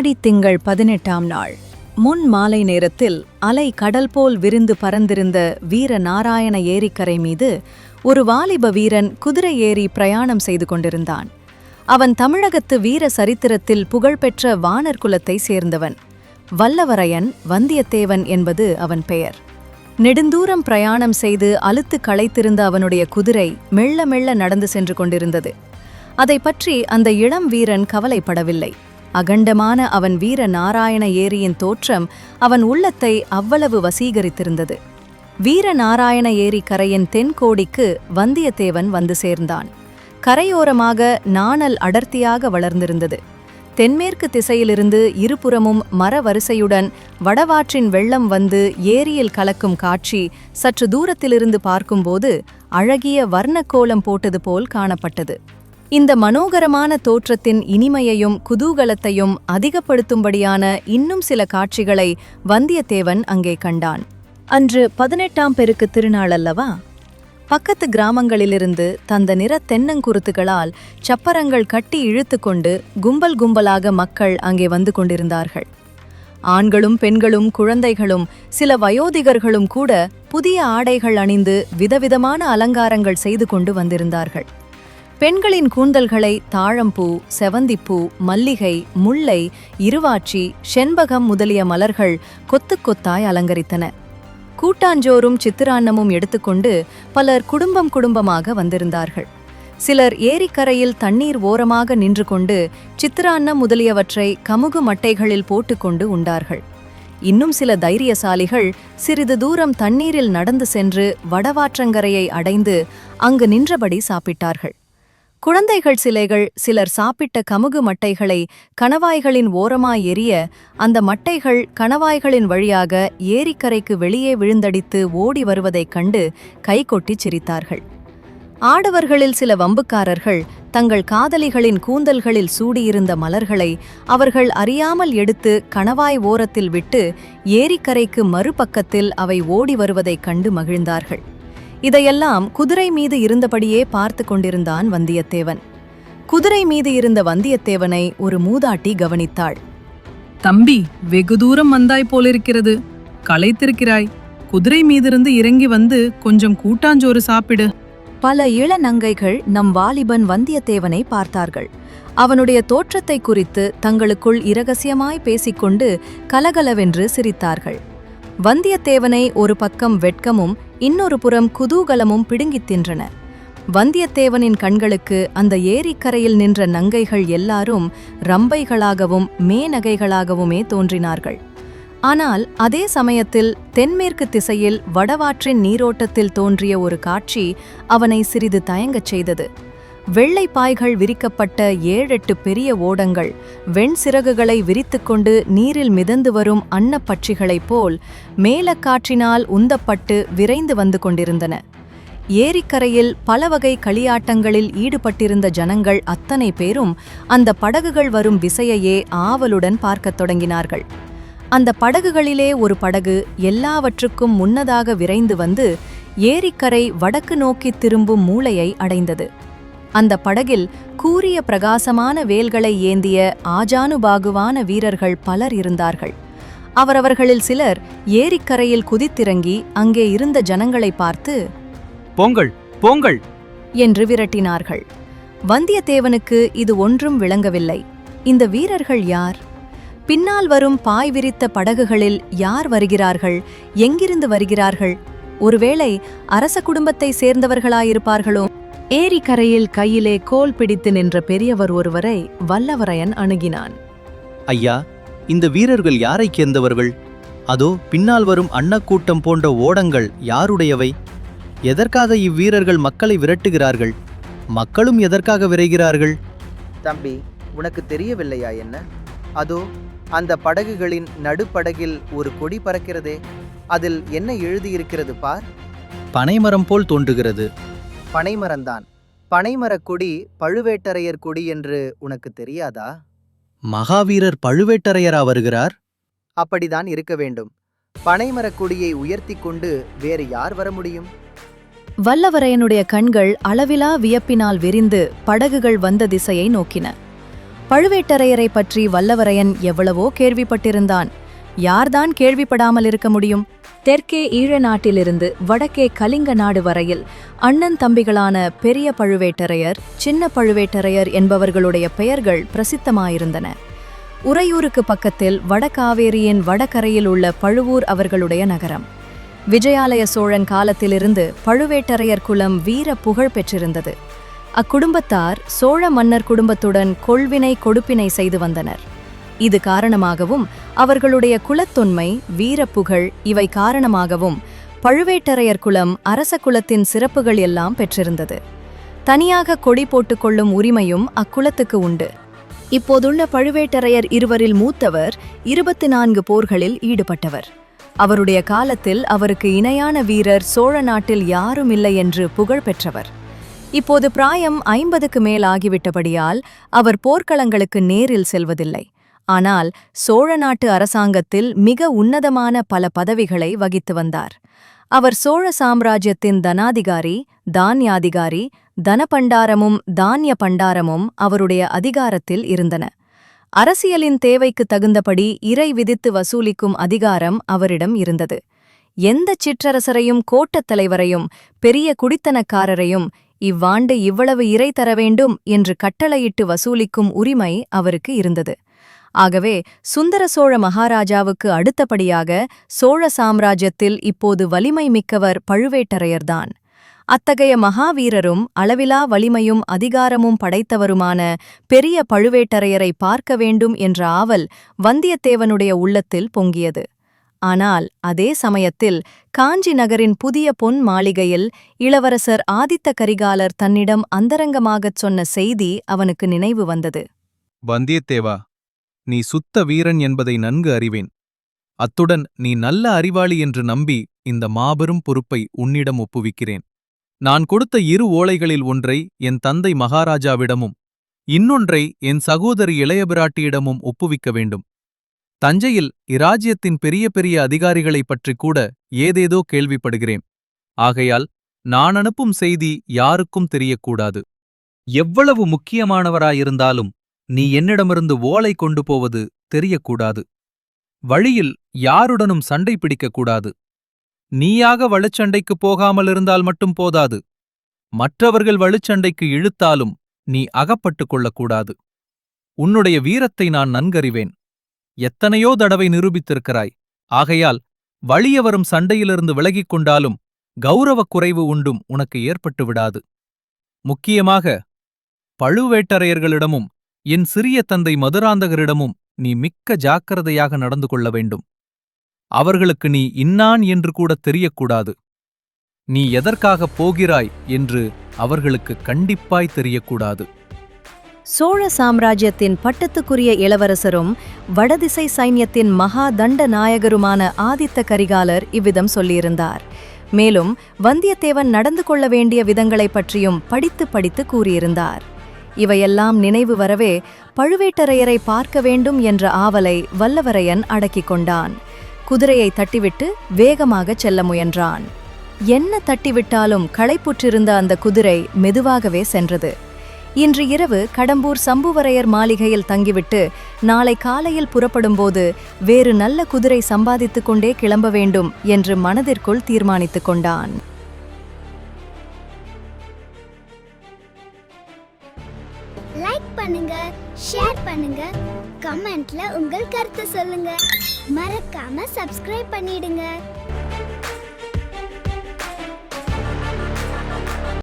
ஆடித் திங்கள் பதினெட்டாம் நாள். முன் மாலை நேரத்தில் அலை கடல் போல் விரிந்து பறந்திருந்த வீர நாராயண ஏரிக்கரை மீது ஒரு வாலிப வீரன் குதிரை ஏறி பிரயாணம் செய்து கொண்டிருந்தான். அவன் தமிழகத்து வீர சரித்திரத்தில் புகழ்பெற்ற வானர் குலத்தை சேர்ந்தவன். வல்லவரையன் வந்தியத்தேவன் என்பது அவன் பெயர். நெடுந்தூரம் பிரயாணம் செய்து அழுத்து களைத்திருந்த அவனுடைய குதிரை மெல்ல மெல்ல நடந்து சென்று கொண்டிருந்தது. அதை பற்றி அந்த இளம் வீரன் கவலைப்படவில்லை. அகண்டமான அவன் வீர நாராயண ஏரியின் தோற்றம் அவன் உள்ளத்தை அவ்வளவு வசீகரித்திருந்தது. வீர நாராயண ஏரி கரையின் தென்கோடிக்கு வந்தியத்தேவன் வந்து சேர்ந்தான். கரையோரமாக நாணல் அடர்த்தியாக வளர்ந்திருந்தது. தென்மேற்கு திசையிலிருந்து இருபுறமும் மர வரிசையுடன் வடவாற்றின் வெள்ளம் வந்து ஏரியில் கலக்கும் காட்சி சற்று தூரத்திலிருந்து பார்க்கும்போது அழகிய வர்ணக்கோலம் போட்டது போல் காணப்பட்டது. இந்த மனோகரமான தோற்றத்தின் இனிமையையும் குதூகலத்தையும் அதிகப்படுத்தும்படியான இன்னும் சில காட்சிகளை வந்தியத்தேவன் அங்கே கண்டான். அன்று பதினெட்டாம் பெருக்கு திருநாள் அல்லவா? பக்கத்து கிராமங்களிலிருந்து தந்த நிற தென்னங்குருத்துகளால் சப்பரங்கள் கட்டி இழுத்துக்கொண்டு கும்பல் கும்பலாக மக்கள் அங்கே வந்து கொண்டிருந்தார்கள். ஆண்களும் பெண்களும் குழந்தைகளும் சில வயோதிகர்களும் கூட புதிய ஆடைகள் அணிந்து விதவிதமான அலங்காரங்கள் செய்து கொண்டு வந்திருந்தார்கள். பெண்களின் கூந்தல்களை தாழம்பூ செவந்திப்பூ மல்லிகை முல்லை இருவாச்சி செண்பகம் முதலிய மலர்கள் கொத்து கொத்தாய் அலங்கரித்தன. கூட்டாஞ்சோறும் சித்திரான்னமும் எடுத்துக்கொண்டு பலர் குடும்பம் குடும்பமாக வந்திருந்தார்கள். சிலர் ஏரிக்கரையில் தண்ணீர் ஓரமாக நின்று கொண்டு சித்திரான்னம் முதலியவற்றை கமுகு மட்டைகளில் போட்டுக்கொண்டு உண்டார்கள். இன்னும் சில தைரியசாலிகள் சிறிது தூரம் தண்ணீரில் நடந்து சென்று வடவாற்றங்கரையை அடைந்து அங்கு நின்றபடி சாப்பிட்டார்கள். குழந்தைகள் சிலைகள் சிலர் சாப்பிட்ட கமுகு மட்டைகளை கணவாய்களின் ஓரமாய் எரிய அந்த மட்டைகள் கணவாய்களின் வழியாக ஏரிக்கரைக்கு வெளியே விழுந்தடித்து ஓடி வருவதைக் கண்டு கைகொட்டிச் சிரித்தார்கள். ஆடவர்களில் சில வம்புக்காரர்கள் தங்கள் காதலிகளின் கூந்தல்களில் சூடியிருந்த மலர்களை அவர்கள் அறியாமல் எடுத்து கணவாய் ஓரத்தில் விட்டு ஏரிக்கரைக்கு மறுபக்கத்தில் அவை ஓடி வருவதைக் கண்டு மகிழ்ந்தார்கள். இதையெல்லாம் குதிரை மீது இருந்தபடியே பார்த்து கொண்டிருந்தான் வந்தியத்தேவன். குதிரை மீது இருந்த வந்தியத்தேவனை ஒரு மூதாட்டி கவனித்தாள். தம்பி வெகு தூரம் வந்தாய் போலிருக்கிறது. களைத்திருக்கிறாய். குதிரை மீதிருந்து இறங்கி வந்து கொஞ்சம் கூட்டாஞ்சோறு சாப்பிடு. பல இளநங்கைகள் நம் வாலிபன் வந்தியத்தேவனை பார்த்தார்கள். அவனுடைய தோற்றத்தை குறித்து தங்களுக்குள் இரகசியமாய் பேசிக்கொண்டு கலகலவென்று சிரித்தார்கள். வந்தியத்தேவனை ஒரு பக்கம் வெட்கமும் இன்னொரு புறம் குதூகலமும் பிடுங்கித் தின்றன. வந்தியத்தேவனின் கண்களுக்கு அந்த ஏரிக்கரையில் நின்ற நங்கைகள் எல்லாரும் ரம்பைகளாகவும் மேநகைகளாகவுமே தோன்றினார்கள். ஆனால் அதே சமயத்தில் தென்மேற்கு திசையில் வடவாற்றின் நீரோட்டத்தில் தோன்றிய ஒரு காட்சி அவனை சிறிது தயங்கச் செய்தது. வெள்ளை பாய்கள் விரிக்கப்பட்ட ஏழெட்டு பெரிய ஓடங்கள் வெண் சிறகுகளை விரித்துக்கொண்டு நீரில் மிதந்து வரும் அன்னப்பட்சிகளைப் போல் மேலக்காற்றினால் உந்தப்பட்டு விரைந்து வந்து கொண்டிருந்தன. ஏரிக்கரையில் பல வகை களியாட்டங்களில் ஈடுபட்டிருந்த ஜனங்கள் அத்தனை பேரும் அந்த படகுகள் வரும் விசையையே ஆவலுடன் பார்க்கத் தொடங்கினார்கள். அந்த படகுகளிலே ஒரு படகு எல்லாவற்றுக்கும் முன்னதாக விரைந்து வந்து ஏரிக்கரை வடக்கு நோக்கித் திரும்பும் மூளையை அடைந்தது. அந்த படகில் கூரிய பிரகாசமான வேல்களை ஏந்திய ஆஜானுபாகுவான வீரர்கள் பலர் இருந்தார்கள். அவரவர்களில் சிலர் ஏரிக்கரையில் குதித்திறங்கி அங்கே இருந்த ஜனங்களை பார்த்து போங்கள் போங்கள்! என்று விரட்டினார்கள். வந்தியத்தேவனுக்கு இது ஒன்றும் விளங்கவில்லை. இந்த வீரர்கள் யார்? பின்னால் வரும் பாய் விரித்த படகுகளில் யார் வருகிறார்கள்? எங்கிருந்து வருகிறார்கள்? ஒருவேளை அரச குடும்பத்தை சேர்ந்தவர்களாயிருப்பார்களோ? ஏரிக்கரையில் கையிலே கோல் பிடித்து நின்ற பெரியவர் ஒருவரை வல்லவரையன் அணுகினான். ஐயா இந்த வீரர்கள் யாரைச் சேர்ந்தவர்கள்? அதோ பின்னால் வரும் அன்னக்கூட்டம் போன்ற ஓடங்கள் யாருடையவை? எதற்காக இவ்வீரர்கள் மக்களை விரட்டுகிறார்கள்? மக்களும் எதற்காக விரைகிறார்கள்? தம்பி உனக்கு தெரியவில்லையா என்ன? அதோ அந்த படகுகளின் நடுப்படகில் ஒரு கொடி பறக்கிறதே. அதில் என்ன எழுதியிருக்கிறது பார்? பனைமரம் போல் தோன்றுகிறது. பனைமரந்தான். பனைமரக் கொடி பழுவேட்டரையர் கொடி என்று உனக்கு தெரியாதா? மகாவீரர் பழுவேட்டரையரா வருகிறார்? அப்படிதான் இருக்க வேண்டும். பனைமரக் கொடியை உயர்த்தி கொண்டு வேறு யார் வர முடியும்? வல்லவரையனுடைய கண்கள் அளவிலா வியப்பினால் விரிந்து படகுகள் வந்த திசையை நோக்கின. பழுவேட்டரையரை பற்றி வல்லவரையன் எவ்வளவோ கேள்விப்பட்டிருந்தான். யார்தான் கேள்விப்படாமல் இருக்க முடியும்? தெற்கே ஈழ நாட்டிலிருந்து வடக்கே கலிங்க நாடு வரையில் அண்ணன் தம்பிகளான பெரிய பழுவேட்டரையர் சின்ன பழுவேட்டரையர் என்பவர்களுடைய பெயர்கள் பிரசித்தமாயிருந்தன. உறையூருக்கு பக்கத்தில் வடகாவேரியின் வடகரையில் உள்ள பழுவூர் அவர்களுடைய நகரம். விஜயாலய சோழன் காலத்திலிருந்து பழுவேட்டரையர் குலம் வீர புகழ் பெற்றிருந்தது. அக்குடும்பத்தார் சோழ மன்னர் குடும்பத்துடன் கொள்வினை கொடுப்பினை செய்து வந்தனர். இது காரணமாகவும் அவர்களுடைய குலத்தொன்மை வீரப்புகழ் இவை காரணமாகவும் பழுவேட்டரையர் குலம் அரச குலத்தின் சிறப்புகள் எல்லாம் பெற்றிருந்தது. தனியாக கொடி போட்டுக்கொள்ளும் உரிமையும் அக்குலத்துக்கு உண்டு. இப்போதுள்ள பழுவேட்டரையர் இருவரில் மூத்தவர் இருபத்தி நான்கு போர்களில் ஈடுபட்டவர். அவருடைய காலத்தில் அவருக்கு இணையான வீரர் சோழ நாட்டில் யாரும் இல்லை என்று புகழ் பெற்றவர். இப்போது பிராயம் ஐம்பதுக்கு மேல் ஆகிவிட்டபடியால் அவர் போர்க்களங்களுக்கு நேரில் செல்வதில்லை. ஆனால் சோழ நாட்டு அரசாங்கத்தில் மிக உன்னதமான பல பதவிகளை வகித்து வந்தார். அவர் சோழ சாம்ராஜ்யத்தின் தனாதிகாரி தானியாதிகாரி தனபண்டாரமும் தானிய பண்டாரமும் அவருடைய அதிகாரத்தில் இருந்தன. அரசியலின் தேவைக்கு தகுந்தபடி இறை விதித்து வசூலிக்கும் அதிகாரம் அவரிடம் இருந்தது. எந்த சிற்றரசரையும் கோட்டத் தலைவரையும் பெரிய குடித்தனக்காரரையும் இவ்வாண்டு இவ்வளவு இறை தர வேண்டும் என்று கட்டளையிட்டு வசூலிக்கும் உரிமை அவருக்கு இருந்தது. ஆகவே சுந்தர சோழ மகாராஜாவுக்கு அடுத்தபடியாக சோழ சாம்ராஜ்யத்தில் இப்போது வலிமை மிக்கவர் பழுவேட்டரையர்தான். அத்தகைய மகாவீரரும் அளவிலா வலிமையும் அதிகாரமும் படைத்தவருமான பெரிய பழுவேட்டரையரை பார்க்க வேண்டும் என்ற ஆவல் வந்தியத்தேவனுடைய உள்ளத்தில் பொங்கியது. ஆனால் அதே சமயத்தில் காஞ்சி நகரின் புதிய பொன் மாளிகையில் இளவரசர் ஆதித்த கரிகாலர் தன்னிடம் அந்தரங்கமாகச் சொன்ன செய்தி அவனுக்கு நினைவு வந்தது. வந்தியத்தேவா நீ சுத்த வீரன் என்பதை நன்கு அறிவேன். அத்துடன் நீ நல்ல அறிவாளி என்று நம்பி இந்த மாபெரும் பொறுப்பை உன்னிடம் ஒப்புவிக்கிறேன். நான் கொடுத்த இரு ஓலைகளில் ஒன்றை என் தந்தை மகாராஜாவிடமும் இன்னொன்றை என் சகோதரி இளையபிராட்டியிடமும் ஒப்புவிக்க வேண்டும். தஞ்சையில் இராஜ்யத்தின் பெரிய பெரிய அதிகாரிகளைப் பற்றிக் கூட ஏதேதோ கேள்விப்படுகிறேன். ஆகையால் நான் அனுப்பும் செய்தி யாருக்கும் தெரியக்கூடாது. எவ்வளவு முக்கியமானவராயிருந்தாலும் நீ என்னிடமிருந்து ஓலை கொண்டு போவது தெரியக்கூடாது. வழியில் யாருடனும் சண்டை பிடிக்கக்கூடாது. நீயாக வலுச்சண்டைக்குப் போகாமலிருந்தால் மட்டும் போதாது. மற்றவர்கள் வலுச்சண்டைக்கு இழுத்தாலும் நீ அகப்பட்டுக் கொள்ளக்கூடாது. உன்னுடைய வீரத்தை நான் நன்கறிவேன். எத்தனையோ தடவை நிரூபித்திருக்கிறாய். ஆகையால் வழிய வரும் சண்டையிலிருந்து விலகிக் கொண்டாலும் கௌரவக் குறைவு உண்டும் உனக்கு ஏற்பட்டு விடாது. முக்கியமாக பழுவேட்டரையர்களிடமும் என் சிறிய தந்தை மதுராந்தகரிடமும் நீ மிக்க ஜாக்கிரதையாக நடந்து கொள்ள வேண்டும். அவர்களுக்கு நீ இன்னான் என்று கூட தெரியக்கூடாது. நீ எதற்காகப் போகிறாய் என்று அவர்களுக்கு கண்டிப்பாய் தெரியக்கூடாது. சோழ சாம்ராஜ்யத்தின் பட்டத்துக்குரிய இளவரசரும் வடதிசை சைன்யத்தின் மகா தண்ட நாயகருமான ஆதித்த கரிகாலர் இவ்விதம் சொல்லியிருந்தார். மேலும் வந்தியத்தேவன் நடந்து கொள்ள வேண்டிய விதங்களைப் பற்றியும் படித்து படித்து கூறியிருந்தார். இவையெல்லாம் நினைவு வரவே பழுவேட்டரையரை பார்க்க வேண்டும் என்ற ஆவலை வல்லவரையன் அடக்கிக் கொண்டான். குதிரையை தட்டிவிட்டு வேகமாகச் செல்ல முயன்றான். என்ன தட்டிவிட்டாலும் களைப்புற்றிருந்த அந்த குதிரை மெதுவாகவே சென்றது. இன்று இரவு கடம்பூர் சம்புவரையர் மாளிகையில் தங்கிவிட்டு நாளை காலையில் புறப்படும்போது வேறு நல்ல குதிரை சம்பாதித்துக்கொண்டே கிளம்ப வேண்டும் என்று மனதிற்குள் தீர்மானித்துக் கொண்டான். லைக் பண்ணுங்க ஷேர் பண்ணுங்க கமெண்ட்ல உங்கள் கருத்து சொல்லுங்க. மறக்காம சப்ஸ்கிரைப் பண்ணிடுங்க.